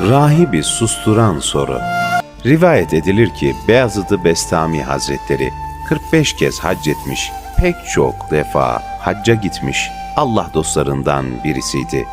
Rahibi susturan soru. Rivayet edilir ki Beyazıt-ı Bestami Hazretleri 45 kez hac etmiş, pek çok defa hacca gitmiş Allah dostlarından birisiydi.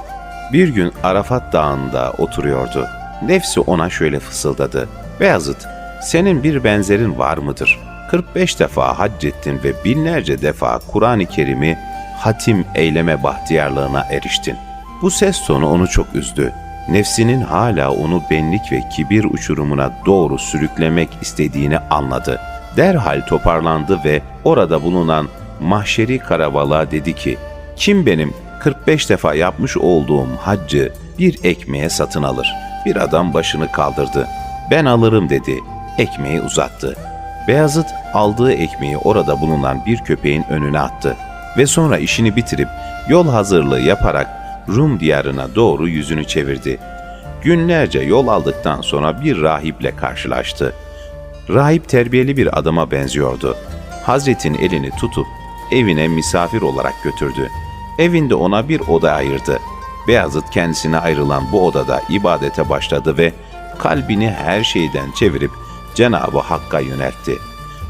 Bir gün Arafat Dağı'nda oturuyordu. Nefsi ona şöyle fısıldadı. Beyazıt, senin bir benzerin var mıdır? 45 defa hac ettin ve binlerce defa Kur'an-ı Kerim'i hatim eyleme bahtiyarlığına eriştin. Bu ses tonu onu çok üzdü. Nefsinin hala onu benlik ve kibir uçurumuna doğru sürüklemek istediğini anladı. Derhal toparlandı ve orada bulunan mahşeri karabalığa dedi ki, kim benim 45 defa yapmış olduğum haccı bir ekmeğe satın alır? Bir adam başını kaldırdı. Ben alırım dedi. Ekmeği uzattı. Beyazıt aldığı ekmeği orada bulunan bir köpeğin önüne attı ve sonra işini bitirip yol hazırlığı yaparak Rum diyarına doğru yüzünü çevirdi. Günlerce yol aldıktan sonra bir rahiple karşılaştı. Rahip terbiyeli bir adama benziyordu. Hazretin elini tutup evine misafir olarak götürdü. Evinde ona bir oda ayırdı. Beyazıt kendisine ayrılan bu odada ibadete başladı ve kalbini her şeyden çevirip Cenab-ı Hakk'a yöneltti.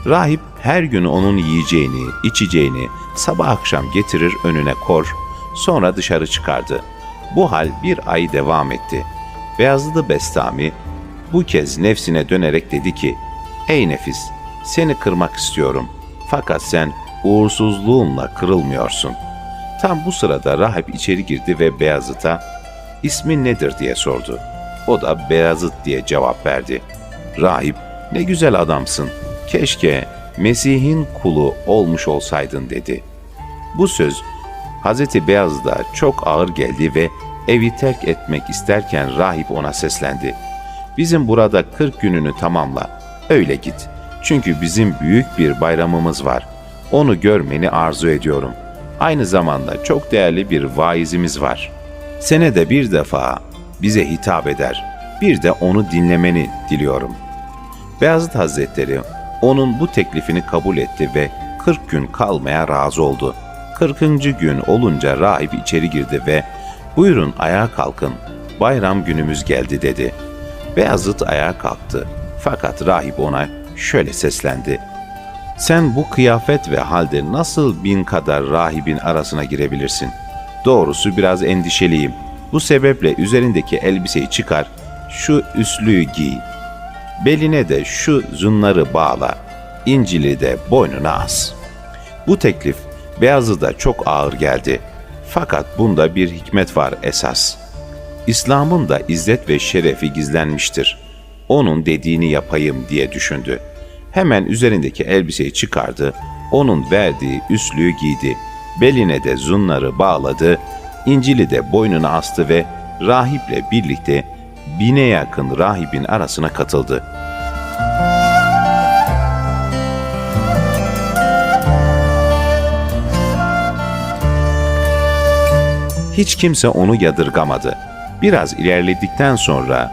Rahip her gün onun yiyeceğini, içeceğini sabah akşam getirir önüne kor, sonra dışarı çıkardı. Bu hal bir ay devam etti. Beyazıdı Bestami bu kez nefsine dönerek dedi ki, Ey nefis, seni kırmak istiyorum. Fakat sen uğursuzluğunla kırılmıyorsun. Tam bu sırada rahip içeri girdi ve Beyazıt'a, ismin nedir diye sordu. O da Beyazıt diye cevap verdi. Rahip, ne güzel adamsın. Keşke Mesih'in kulu olmuş olsaydın dedi. Bu söz Hazreti Beyazıt'a çok ağır geldi ve evi terk etmek isterken rahip ona seslendi. Bizim burada 40 gününü tamamla, öyle git. Çünkü bizim büyük bir bayramımız var. Onu görmeni arzu ediyorum. Aynı zamanda çok değerli bir vaizimiz var. Senede bir defa bize hitap eder. Bir de onu dinlemeni diliyorum. Beyazıt Hazretleri onun bu teklifini kabul etti ve 40 gün kalmaya razı oldu. 40. gün olunca rahip içeri girdi ve buyurun ayağa kalkın bayram günümüz geldi dedi. Beyazıt ayağa kalktı fakat rahip ona şöyle seslendi. Sen bu kıyafet ve halde nasıl bin kadar rahibin arasına girebilirsin? Doğrusu biraz endişeliyim. Bu sebeple üzerindeki elbiseyi çıkar, şu üslüğü giy. Beline de şu zunları bağla, İncil'i de boynuna as. Bu teklif Beyazıt'a çok ağır geldi. Fakat bunda bir hikmet var esas. İslam'ın da izzet ve şerefi gizlenmiştir. Onun dediğini yapayım diye düşündü. Hemen üzerindeki elbiseyi çıkardı, onun verdiği üslüğü giydi. Beline de zunları bağladı, İncil'i de boynuna astı ve rahiple birlikte bine yakın rahibin arasına katıldı. Hiç kimse onu yadırgamadı. Biraz ilerledikten sonra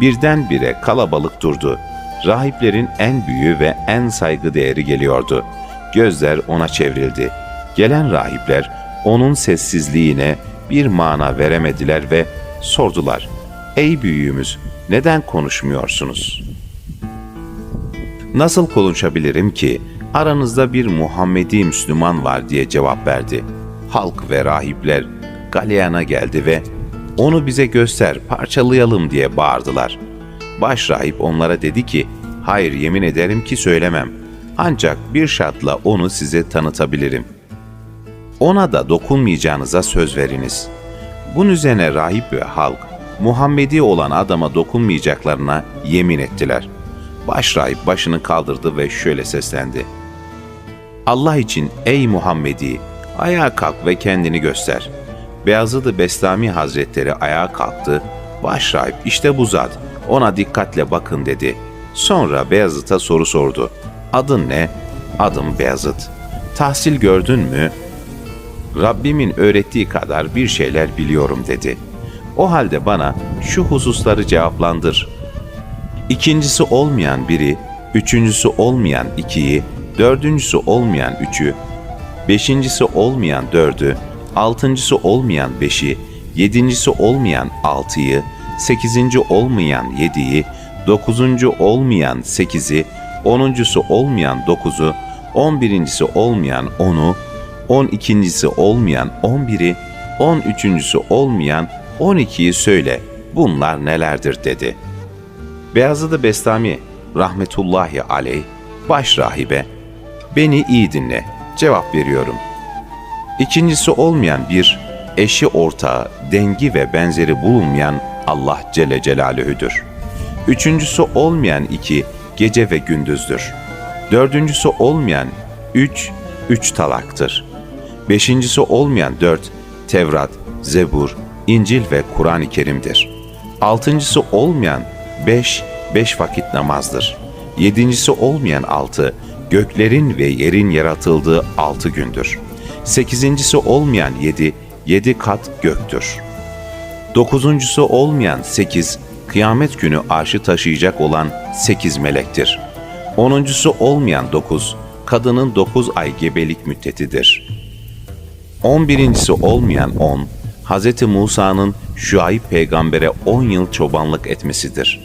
birdenbire kalabalık durdu. Rahiplerin en büyüğü ve en saygıdeğeri geliyordu. Gözler ona çevrildi. Gelen rahipler onun sessizliğine bir mana veremediler ve sordular. Ey büyüğümüz neden konuşmuyorsunuz? Nasıl konuşabilirim ki aranızda bir Muhammedi Müslüman var diye cevap verdi. Halk ve rahipler galeyana geldi ve onu bize göster parçalayalım diye bağırdılar. Baş rahip onlara dedi ki hayır yemin ederim ki söylemem. Ancak bir şartla onu size tanıtabilirim. Ona da dokunmayacağınıza söz veriniz. Bunun üzerine rahip ve halk Muhammedi olan adama dokunmayacaklarına yemin ettiler. Baş rahip başını kaldırdı ve şöyle seslendi. Allah için ey Muhammedi ayağa kalk ve kendini göster. Beyazıdı Bestami Hazretleri ayağa kalktı. Baş rahip işte bu zat ona dikkatle bakın dedi. Sonra Beyazıt'a soru sordu. Adın ne? Adım Beyazıt. Tahsil gördün mü? Rabbimin öğrettiği kadar bir şeyler biliyorum dedi. O halde bana şu hususları cevaplandır. İkincisi olmayan biri, üçüncüsü olmayan ikiyi, dördüncüsü olmayan üçü, beşincisi olmayan dördü, altıncısı olmayan beşi, yedincisi olmayan altıyı, sekizinci olmayan yediyi, dokuzuncu olmayan sekizi, onuncusu olmayan dokuzu, on birincisi olmayan onu, on ikincisi olmayan on biri, on üçüncüsü olmayan on ikiyi söyle. Bunlar nelerdir dedi. Beyazıdı Bestami rahmetullahi aleyh baş rahibe beni iyi dinle cevap veriyorum. İkincisi olmayan bir, eşi ortağı, dengi ve benzeri bulunmayan Allah Celle Celaluhu'dur. Üçüncüsü olmayan iki, gece ve gündüzdür. Dördüncüsü olmayan üç, üç talaktır. Beşincisi olmayan dört, Tevrat, Zebur, İncil ve Kur'an-ı Kerim'dir. Altıncısı olmayan beş, beş vakit namazdır. Yedincisi olmayan altı, göklerin ve yerin yaratıldığı altı gündür. Sekizincisi olmayan yedi, yedi kat göktür. Dokuzuncusu olmayan sekiz, kıyamet günü arşı taşıyacak olan sekiz melektir. Onuncusu olmayan dokuz, kadının dokuz ay gebelik müddetidir. On birincisi olmayan on, Hz. Musa'nın Şuayb peygambere on yıl çobanlık etmesidir.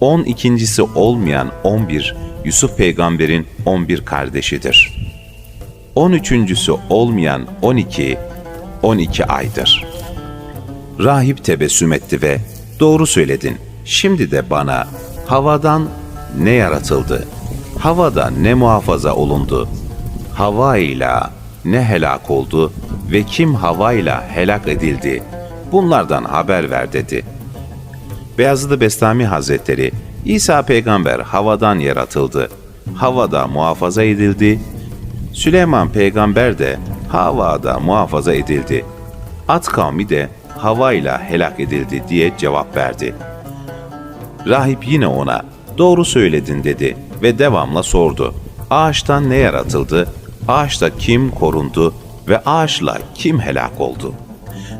On ikincisi olmayan on bir, Yusuf peygamberin on bir kardeşidir. On üçüncüsü olmayan on iki, on iki aydır. Rahip tebessüm etti ve doğru söyledin. Şimdi de bana havadan ne yaratıldı? Havada ne muhafaza olundu? Hava ile ne helak oldu ve kim havayla helak edildi? Bunlardan haber ver dedi. Beyazıdı Bestami Hazretleri İsa peygamber havadan yaratıldı. Havada muhafaza edildi. Süleyman peygamber de havada muhafaza edildi. At kavmi de havayla helak edildi diye cevap verdi. Rahip yine ona doğru söyledin dedi ve devamla sordu. Ağaçtan ne yaratıldı? Ağaçta kim korundu ve ağaçla kim helak oldu?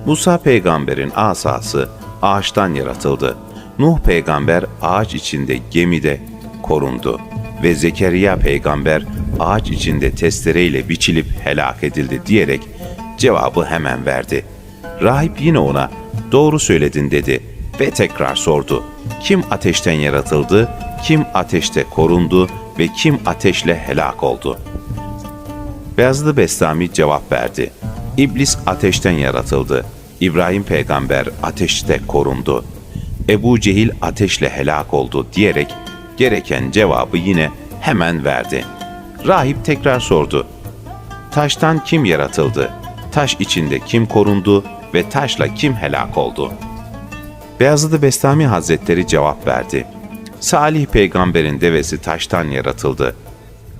Musa peygamberin asası ağaçtan yaratıldı. Nuh peygamber ağaç içinde gemide korundu ve Zekeriya peygamber ağaç içinde testereyle biçilip helak edildi diyerek cevabı hemen verdi. Rahip yine ona doğru söyledin dedi ve tekrar sordu. Kim ateşten yaratıldı, kim ateşte korundu ve kim ateşle helak oldu? Beyazlı Bestami cevap verdi. İblis ateşten yaratıldı. İbrahim peygamber ateşte korundu. Ebu Cehil ateşle helak oldu diyerek gereken cevabı yine hemen verdi. Rahip tekrar sordu. Taştan kim yaratıldı? Taş içinde kim korundu ve taşla kim helak oldu? Beyazıdı Bestami Hazretleri cevap verdi. Salih peygamberin devesi taştan yaratıldı.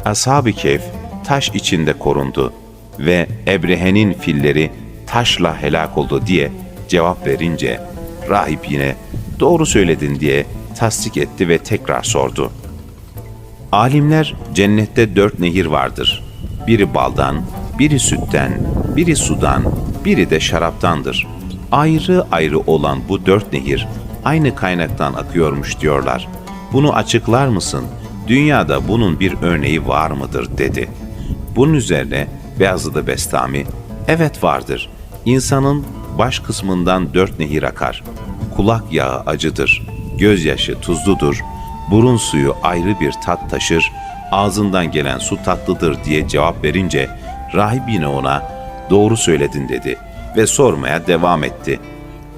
Ashab-ı Kehf taş içinde korundu ve Ebrehe'nin filleri taşla helak oldu diye cevap verince rahip yine doğru söyledin diye tasdik etti ve tekrar sordu. Alimler cennette dört nehir vardır. Biri baldan, biri sütten, biri sudan, biri de şaraptandır. Ayrı ayrı olan bu dört nehir aynı kaynaktan akıyormuş diyorlar. Bunu açıklar mısın? Dünyada bunun bir örneği var mıdır dedi. Bunun üzerine Beyazıdı Bestami, evet vardır. İnsanın baş kısmından dört nehir akar. Kulak yağı acıdır, gözyaşı tuzludur, burun suyu ayrı bir tat taşır, ağzından gelen su tatlıdır diye cevap verince rahip yine ona doğru söyledin dedi ve sormaya devam etti.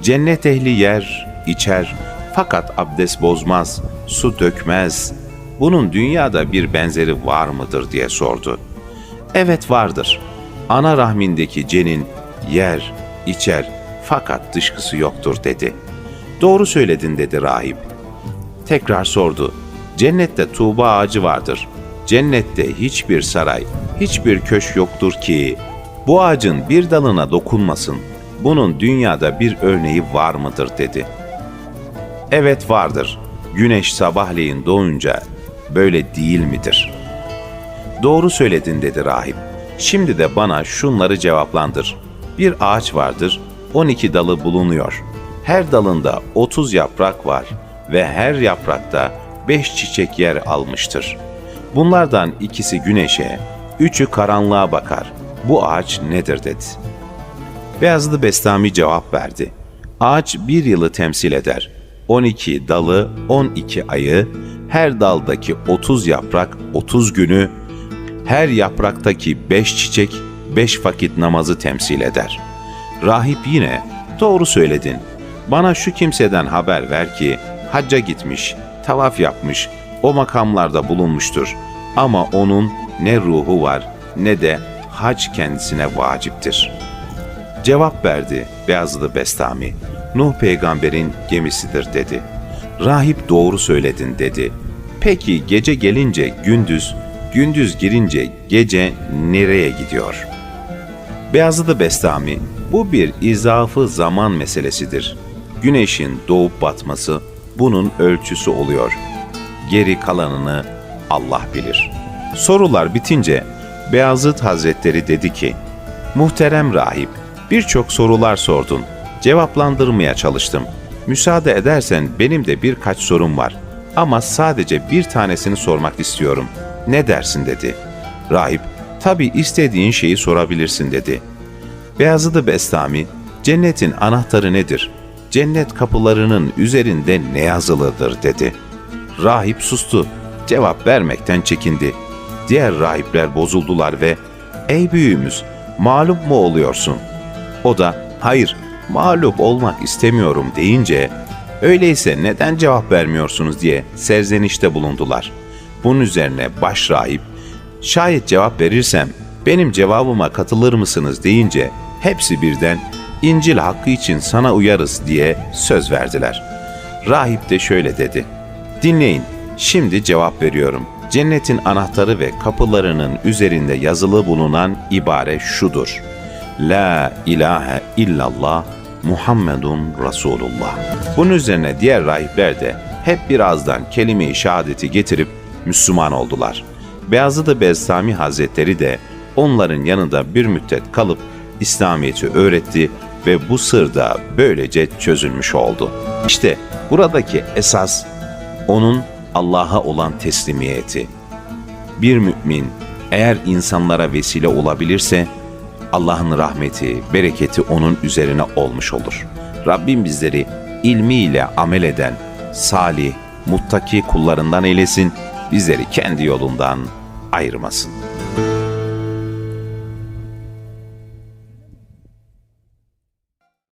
Cennet ehli yer, içer fakat abdest bozmaz, su dökmez. Bunun dünyada bir benzeri var mıdır diye sordu. Evet vardır. Ana rahmindeki cenin yer, içer fakat dışkısı yoktur dedi. Doğru söyledin dedi rahip. Tekrar sordu. Cennette tuğba ağacı vardır. Cennette hiçbir saray, hiçbir köşk yoktur ki bu ağacın bir dalına dokunmasın. Bunun dünyada bir örneği var mıdır dedi. Evet vardır. Güneş sabahleyin doğunca böyle değil midir? Doğru söyledin dedi rahip. Şimdi de bana şunları cevaplandır. Bir ağaç vardır, 12 dalı bulunuyor. Her dalında 30 yaprak var ve her yaprakta 5 çiçek yer almıştır. Bunlardan ikisi güneşe, üçü karanlığa bakar. Bu ağaç nedir dedi. Beyazlı Bestami cevap verdi. Ağaç bir yılı temsil eder. 12 dalı, 12 ayı, her daldaki 30 yaprak, 30 günü, her yapraktaki 5 çiçek, 5 vakit namazı temsil eder. Rahip yine, doğru söyledin. Bana şu kimseden haber ver ki, hacca gitmiş, tavaf yapmış, o makamlarda bulunmuştur. Ama onun ne ruhu var ne de hac kendisine vaciptir.'' Cevap verdi Beyazılı Bestami. Nuh peygamberin gemisidir dedi. Rahip doğru söyledin dedi. Peki gece gelince gündüz, gündüz girince gece nereye gidiyor? Beyazılı Bestami, bu bir izafı zaman meselesidir. Güneşin doğup batması bunun ölçüsü oluyor. Geri kalanını Allah bilir. Sorular bitince Beyazıt Hazretleri dedi ki, Muhterem rahip, birçok sorular sordun. Cevaplandırmaya çalıştım. Müsaade edersen benim de birkaç sorum var. Ama sadece bir tanesini sormak istiyorum. Ne dersin dedi. Rahip, tabi istediğin şeyi sorabilirsin dedi. Beyazıdı Bestami, cennetin anahtarı nedir? Cennet kapılarının üzerinde ne yazılıdır dedi. Rahip sustu. Cevap vermekten çekindi. Diğer rahipler bozuldular ve ''Ey büyüğümüz, mağlup mu oluyorsun?'' O da ''Hayır, mağlup olmak istemiyorum.'' deyince ''Öyleyse neden cevap vermiyorsunuz?'' diye serzenişte bulundular. Bunun üzerine baş rahip ''Şayet cevap verirsem benim cevabıma katılır mısınız?'' deyince hepsi birden İncil hakkı için sana uyarız diye söz verdiler. Rahip de şöyle dedi. Dinleyin, şimdi cevap veriyorum. Cennetin anahtarı ve kapılarının üzerinde yazılı bulunan ibare şudur. La ilahe illallah Muhammedun Resulullah. Bunun üzerine diğer rahipler de hep birazdan kelime-i şehadeti getirip Müslüman oldular. Beyazıt Bestami Hazretleri de onların yanında bir müddet kalıp İslamiyet'i öğretti ve bu sır da böylece çözülmüş oldu. İşte buradaki esas onun Allah'a olan teslimiyeti. Bir mümin eğer insanlara vesile olabilirse Allah'ın rahmeti, bereketi onun üzerine olmuş olur. Rabbim bizleri ilmiyle amel eden, salih, muttaki kullarından eylesin, bizleri kendi yolundan ayırmasın.